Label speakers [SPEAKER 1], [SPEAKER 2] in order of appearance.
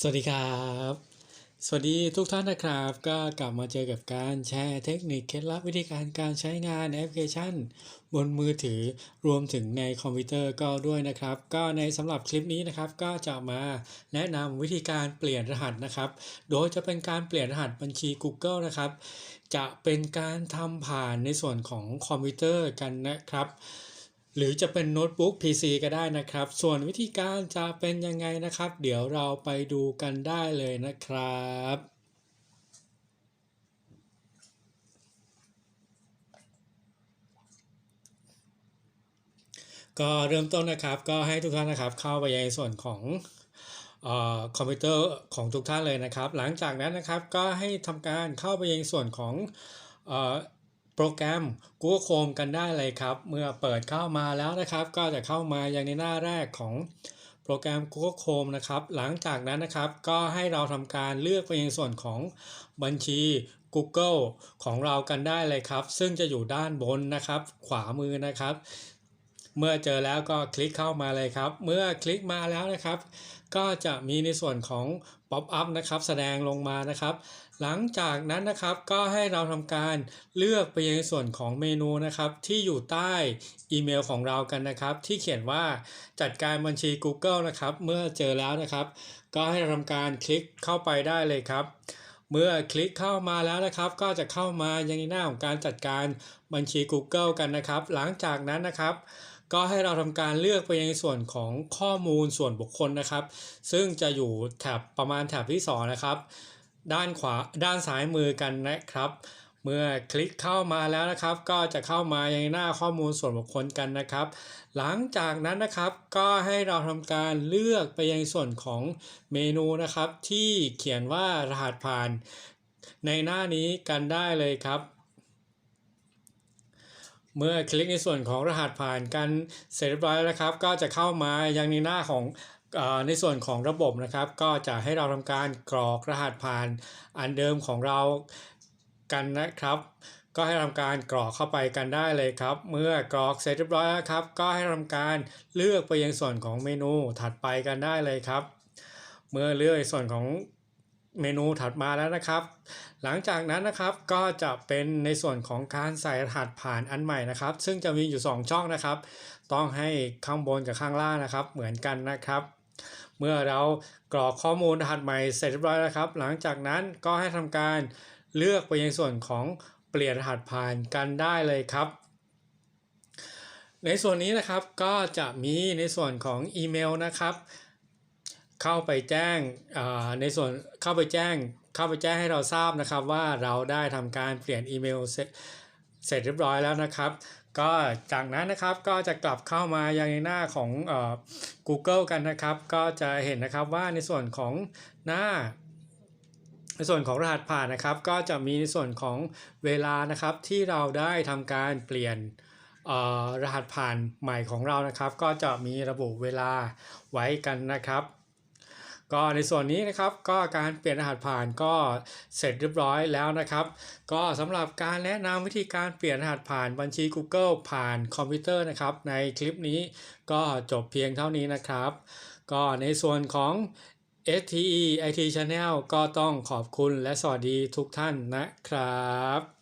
[SPEAKER 1] สวัสดีครับ สวัสดีทุกท่านนะครับ ก็กลับมาเจอกับการแชร์เทคนิคเคล็ดลับวิธีการการใช้งานแอปพลิเคชัน บนมือถือรวมถึงในคอมพิวเตอร์ก็ด้วยนะครับ ก็ในสำหรับคลิปนี้นะครับก็จะมาแนะนำวิธีการเปลี่ยนรหัสนะครับ โดยจะเป็นการเปลี่ยนรหัสบัญชี Google นะครับ จะเป็นการทำผ่านในส่วนของคอมพิวเตอร์กันนะครับ หรือจะเป็นโน้ตบุ๊ก PC ก็ได้นะครับ ส่วนวิธีการจะเป็นยังไงนะครับ เดี๋ยวเราไปดูกันได้เลยนะครับก็เริ่มต้นนะครับก็ให้ทุกท่านนะครับเข้าไปในส่วนของออคอมพิวเตอร์ของทุกท่านเลยนะครับ หลังจากนั้นนะครับก็ให้ทำการเข้าไปในส่วนของอ โปรแกรม Google Chrome กันได้เลยครับ เมื่อเปิดเข้ามาแล้วนะครับ ก็จะเข้ามาอย่างในหน้าแรกของโปรแกรม Google Chrome นะครับ หลังจากนั้นนะครับ ก็ให้เราทำการเลือกไปในส่วนของบัญชี Google ของเรากันได้เลยครับ ซึ่งจะอยู่ด้านบนนะครับ ขวามือนะครับ เมื่อเจอแล้วก็คลิกเข้ามาเลยครับ เมื่อคลิกมาแล้วนะครับ ก็จะมีในส่วนของป๊อปอัพนะครับแสดงลงมานะครับ หลังจากนั้นนะครับก็ให้เราทำการเลือกไปยังส่วนของเมนูนะครับ ที่อยู่ใต้อีเมลของเรากันนะครับ ที่เขียนว่าจัดการบัญชี Google นะครับ เมื่อเจอแล้วนะครับ ก็ให้เราทำการคลิกเข้าไปได้เลยครับเมื่อคลิกเข้ามาแล้วนะครับ ก็จะเข้ามายังในหน้าของการจัดการบัญชี Google กันนะครับ หลังจากนั้นนะครับ ก็ให้เราทำการเลือกไปในส่วนของข้อมูลส่วนบุคคลนะครับ ซึ่งจะอยู่แถบประมาณแถบที่ 2 นะครับ ด้านขวาด้านซ้ายมือกันนะครับ เมื่อคลิกเข้ามาแล้วนะครับ ก็จะเข้ามายังหน้าข้อมูลส่วนบุคคลกันนะครับ หลังจากนั้นนะครับก็ให้เราทำการเลือกไปยังส่วนของเมนูนะครับ ที่เขียนว่ารหัสผ่านในหน้านี้กันได้เลยครับ เมื่อคลิกในส่วนของรหัสผ่านกันเสร็จเรียบร้อยแล้วนะครับ ก็จะเข้ามายังในหน้าของในส่วนของระบบนะครับ ก็จะให้เราทำการกรอกรหัสผ่านอันเดิมของเรากันนะครับ ก็ให้ทำการกรอกเข้าไปกันได้เลยครับ เมื่อกรอกเสร็จเรียบร้อยแล้วครับ ก็ให้ทำการเลือกไปยังส่วนของเมนูถัดไปกันได้เลยครับ เมื่อเลือกในส่วนของ เมนูถัดมาแล้วนะครับ หลังจากนั้นนะครับก็จะเป็นในส่วนของการใส่รหัสผ่านอันใหม่นะครับ ซึ่งจะมีอยู่ 2 ช่องนะครับ ต้องให้ข้างบนกับข้างล่างนะครับ เหมือนกันนะครับ เมื่อเรากรอกข้อมูลรหัสใหม่เสร็จเรียบร้อยแล้วครับ หลังจากนั้นก็ให้ทำการเลือกไปยังส่วนของเปลี่ยนรหัสผ่านกันได้เลยครับในส่วนนี้นะครับก็จะมีในส่วนของอีเมลนะครับ เข้าไปแจ้งในส่วนเข้าไปแจ้งเข้าไปแจ้งให้เราทราบนะครับ ว่าเราได้ทำการเปลี่ยนอีเมลเสร็จเรียบร้อยแล้วนะครับ ก็จากนั้นนะครับก็จะกลับเข้ามายังในหน้าของอ่อ Google กันนะครับ ก็จะเห็นนะครับว่าในส่วนของหน้า ในส่วนของรหัสผ่านนะครับ ก็จะมีในส่วนของเวลานะครับที่เราได้ทำการเปลี่ยนรหัสผ่านใหม่ของเรานะครับ ก็จะมีระบุเวลาไว้กันนะครับ ก็ในส่วนนี้นะครับก็การเปลี่ยนรหัสผ่านก็เสร็จเรียบร้อยแล้วนะครับ ก็สำหรับการแนะนำวิธีการเปลี่ยนรหัสผ่านบัญชี Google ผ่านคอมพิวเตอร์นะครับ ในคลิปนี้ก็จบเพียงเท่านี้นะครับ ก็ในส่วนของ STE IT Channel ก็ต้องขอบคุณและสวัสดีทุกท่านนะครับ